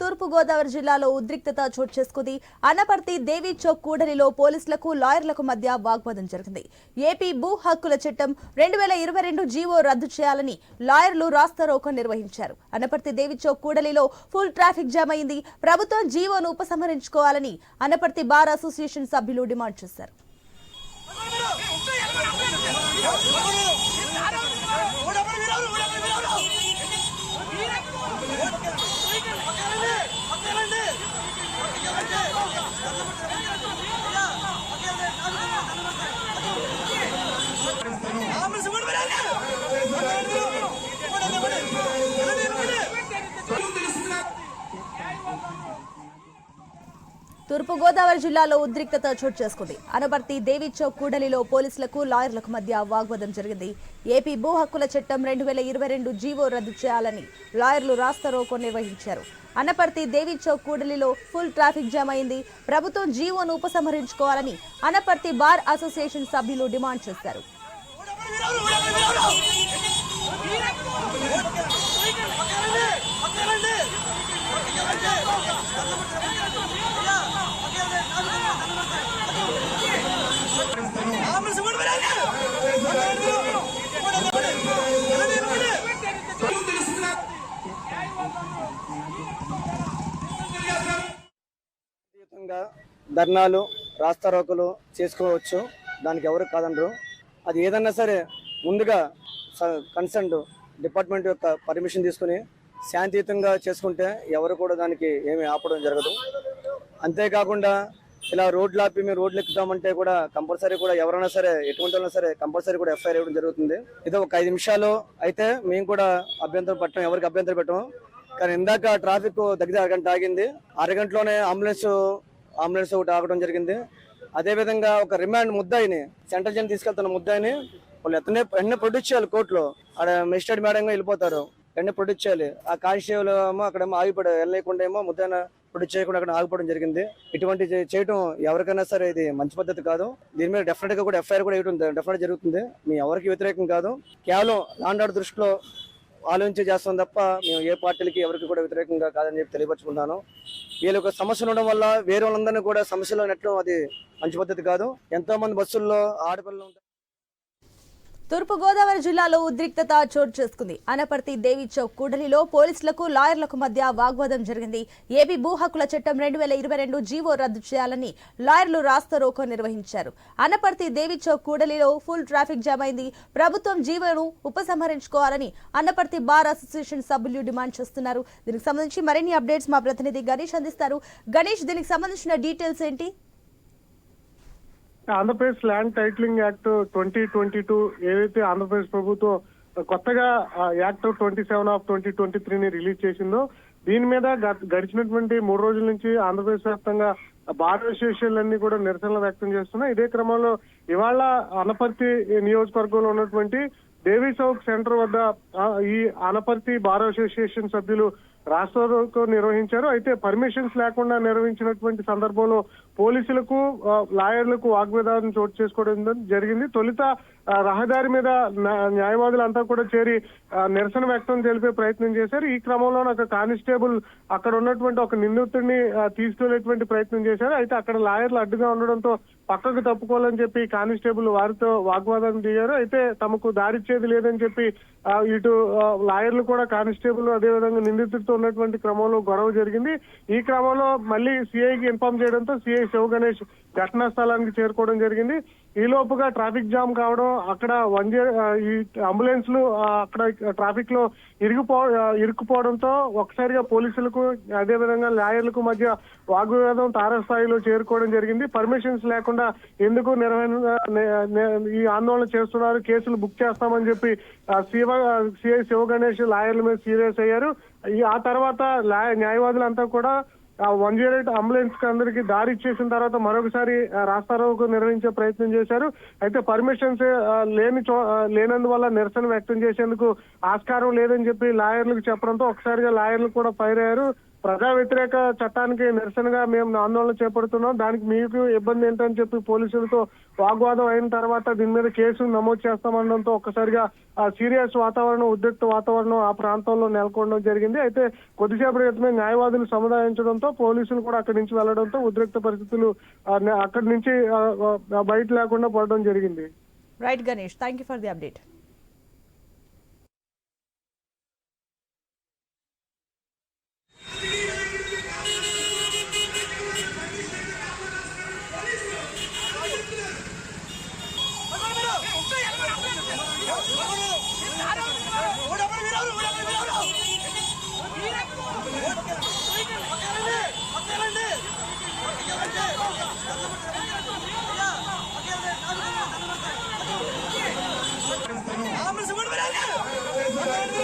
తూర్పుగోదావరి జిల్లాలో ఉద్రిక్తత చోటు చేసుకుంది. అనపర్తి దేవి చౌక్ కూడలిలో పోలీసులకు లాయర్లకు మధ్య వాగ్వాదం జరిగింది. ఏపీ భూ హక్కుల చట్టం రెండు వేల ఇరవై రెండు జీవో రద్దు చేయాలని లాయర్లు రాస్తారోకో నిర్వహించారు. అనపర్తి దేవి చౌక్ కూడలిలో ఫుల్ ట్రాఫిక్ జామ్ అయింది. ప్రభుత్వం జీవోను ఉపసంహరించుకోవాలని అనపర్తి బార్ అసోసియేషన్ సభ్యులు డిమాండ్ చేశారు. తూర్పుగోదావరి జిల్లాలో ఉద్రిక్తత చోటు చేసుకుంది. అనపర్తి దేవి చౌక్ కూడలిలో పోలీసులకు లాయర్లకు మధ్య వాగ్వాదం జరిగింది. ఏపీ భూ హక్కుల చట్టం రెండు వేల ఇరవై రెండు జీవో రద్దు చేయాలని లాయర్లు రాస్తారోకో నిర్వహించారు అనపర్తి దేవి చౌక్ కూడలిలో ఫుల్ ట్రాఫిక్ జామ్ అయింది. ప్రభుత్వం జీవోను ఉపసంహరించుకోవాలని అనపర్తి బార్ అసోసియేషన్ సభ్యులు డిమాండ్ చేశారు. ధర్నాలు రాస్తారోకలు చేసుకోవచ్చు. దానికి ఎవరు కాదనరు అది ఏదన్నా సరే ముందుగా కన్సర్న్ డిపార్ట్మెంట్ యొక్క పర్మిషన్ తీసుకుని శాంతియుతంగా చేసుకుంటే ఎవరు కూడా దానికి ఏమీ ఆపడం జరగదు. అంతేకాకుండా ఇలా రోడ్లు ఆపి మేము రోడ్లు ఎక్కుతామంటే కూడా కంపల్సరీ కూడా ఎవరైనా సరే ఎటువంటి వాళ్ళైనా సరే కంపల్సరీ కూడా ఎఫ్ఐఆర్ ఇవ్వడం జరుగుతుంది. ఇది ఒక ఐదు నిమిషాలు అయితే మేము కూడా అభ్యంతరం పెట్టడం ఎవరికి అభ్యంతరం పెట్టడం కానీ ఇందాక ట్రాఫిక్ దగ్గర అరగంట ఆగింది. అరగంటలోనే అంబులెన్స్ అంబులెన్స్ ఒకటి ఆగడం జరిగింది. అదేవిధంగా ఒక రిమాండ్ ముద్దాయిని సెంట్రల్ జైలు తీసుకెళ్తున్న ముద్దాయిని వాళ్ళు ఎత్తనే ఎన్నో ప్రొడ్యూస్ చేయాలి కోర్టులో. ఆడ మెజిస్ట్రేట్ మేడంగా వెళ్ళిపోతారు. ఎన్నో ప్రొడ్యూస్ చేయాలి. ఆ కానిస్టేబుల్ ఏమో అక్కడేమో ఆగిపోయి వెళ్ళలేకుండా ఏమో ముద్దాయిన ప్రొడ్యూస్ చేయకుండా అక్కడ ఆగిపోవడం జరిగింది. ఇటువంటి చేయటం ఎవరికైనా సరే ఇది మంచి పద్ధతి కాదు. దీని మీద డెఫినెట్గా కూడా ఎఫ్ఐఆర్ కూడా వేయడం డెఫినెట్ జరుగుతుంది. మీ ఎవరికి వ్యతిరేకం కాదు. కేవలం లాండ్ ఆర్డర్ దృష్టిలో ఆలోచించి చేస్తాం తప్ప మేము ఏ పార్టీలకి ఎవరికి కూడా వ్యతిరేకంగా కాదని చెప్పి తెలియపరుచుకుంటాను. వీళ్ళకి సమస్యలు ఉండడం వల్ల వేరే వాళ్ళందరినీ కూడా సమస్యలో నెట్టడం అది మంచి పద్ధతి కాదు. ఎంతో మంది బస్సుల్లో ఆడపిల్లలు తూర్పుగోదావరి జిల్లాలో ఉద్రిక్తత చోటు చేసుకుంది. అనపర్తి దేవి చౌక్ కూడలిలో పోలీసులకు లాయర్లకు మధ్య వాగ్వాదం జరిగింది. ఏపీ భూ హక్కుల చట్టం రెండు వేల ఇరవై రెండు జీవో రద్దు చేయాలని లాయర్లు రాస్తారోకో నిర్వహించారు. అనపర్తి దేవి చౌక్ కూడలిలో ఫుల్ ట్రాఫిక్ జామ్ అయింది. ప్రభుత్వం జీవోను ఉపసంహరించుకోవాలని అనపర్తి బార్ అసోసియేషన్ సభ్యులు డిమాండ్ చేస్తున్నారు. దీనికి సంబంధించి మరిన్ని అప్డేట్స్ మా ప్రతినిధి గణేష్ అందిస్తారు. గణేష్ దీనికి సంబంధించిన డీటెయిల్స్ ఏంటి? Andhra Pradesh land titling act twenty twenty two ఏదైతే ఆంధ్రప్రదేశ్ ప్రభుత్వం కొత్తగా act twenty seven of twenty twenty త్రీని రిలీజ్ చేసిందో దీని మీద గడిచినటువంటి మూడు రోజుల నుంచి ఆంధ్రప్రదేశ్ వ్యాప్తంగా బార్ అసోసియేషన్లన్నీ కూడా నిరసనలు వ్యక్తం చేస్తున్నాయి. ఇదే క్రమంలో ఇవాళ అనపర్తి నియోజకవర్గంలో ఉన్నటువంటి దేవీ చౌక్ సెంటర్ వద్ద ఈ అనపర్తి బార్ అసోసియేషన్ సభ్యులు రాష్ట్రంలో నిర్వహించారు. అయితే పర్మిషన్స్ లేకుండా నిర్వహించినటువంటి సందర్భంలో పోలీసులకు లాయర్లకు వాగ్వేదాన్ని చోటు చేసుకోవడం జరిగింది. తొలుత రహదారి మీద న్యాయవాదులంతా కూడా చేరి ఆ, నిరసన వ్యక్తం తెలిపే ప్రయత్నం చేశారు. ఈ క్రమంలో ఒక కానిస్టేబుల్ అక్కడ ఉన్నటువంటి ఒక నిందితుడిని తీసుకెళ్ళేటువంటి ప్రయత్నం చేశారు. అయితే అక్కడ లాయర్లు అడ్డుగా ఉండడంతో పక్కకు తప్పుకోవాలని చెప్పి కానిస్టేబుల్ వారితో వాగ్వాదం దిగారు అయితే తమకు దారిచ్చేది లేదని చెప్పి ఇటు లాయర్లు కూడా కానిస్టేబుల్ అదేవిధంగా నిందితుడితో ఉన్నటువంటి క్రమంలో గొడవ జరిగింది. ఈ క్రమంలో మళ్ళీ సిఐకి ఇన్ఫార్మ్ చేయడంతో సిఐ శివ గణేష్ ఘటనా స్థలానికి చేరుకోవడం జరిగింది. ఈ లోపుగా ట్రాఫిక్ జామ్ కావడం అక్కడ వన్ జే ఈ అంబులెన్స్లు అక్కడ ట్రాఫిక్లో ఇరిగిపో ఇరుక్కుపోవడంతో ఒకసారిగా పోలీసులకు అదేవిధంగా లాయర్లకు మధ్య వాగ్వివాదం తారస్థాయిలో చేరుకోవడం జరిగింది. పర్మిషన్స్ లేకుండా ఎందుకు నిర్వహణ ఈ ఆందోళన చేస్తున్నారు? కేసులు బుక్ చేస్తామని చెప్పి శివ సిఐ శివగణేష్ లాయర్ల మీద సీరియస్ అయ్యారు. ఆ తర్వాత న్యాయవాదులంతా కూడా వన్ జీరో ఎయిట్ అంబులెన్స్కి అందరికి దారి ఇచ్చేసిన తర్వాత మరొకసారి ఆ, రాస్తారోకు నిర్వహించే ప్రయత్నం చేశారు. అయితే పర్మిషన్స్ లేని చో లేనందువల్ల నిరసన వ్యక్తం చేసేందుకు ఆస్కారం లేదని చెప్పి లాయర్లకు చెప్పడంతో ఒకసారిగా లాయర్లు కూడా ఫైర్ అయ్యారు. ప్రజా వ్యతిరేక చట్టానికి నిరసనగా మేము ఆందోళన చేపడుతున్నాం. దానికి మీకు ఇబ్బంది ఏంటని చెప్పి పోలీసులతో వాగ్వాదం అయిన తర్వాత దీని మీద కేసు నమోదు చేస్తామనడంతో ఒక్కసారిగా ఆ సీరియస్ వాతావరణం ఉద్రిక్త వాతావరణం ఆ ప్రాంతంలో నెలకొనడం జరిగింది. అయితే కొద్దిసేపటి క్రితమే న్యాయవాదులు సముదాయించడంతో పోలీసులు కూడా అక్కడి నుంచి వెళ్ళడంతో ఉద్రిక్త పరిస్థితులు అక్కడి నుంచి బయట లేకుండా పడడం జరిగింది. Right Ganesh thank you for the update ambulance కూడా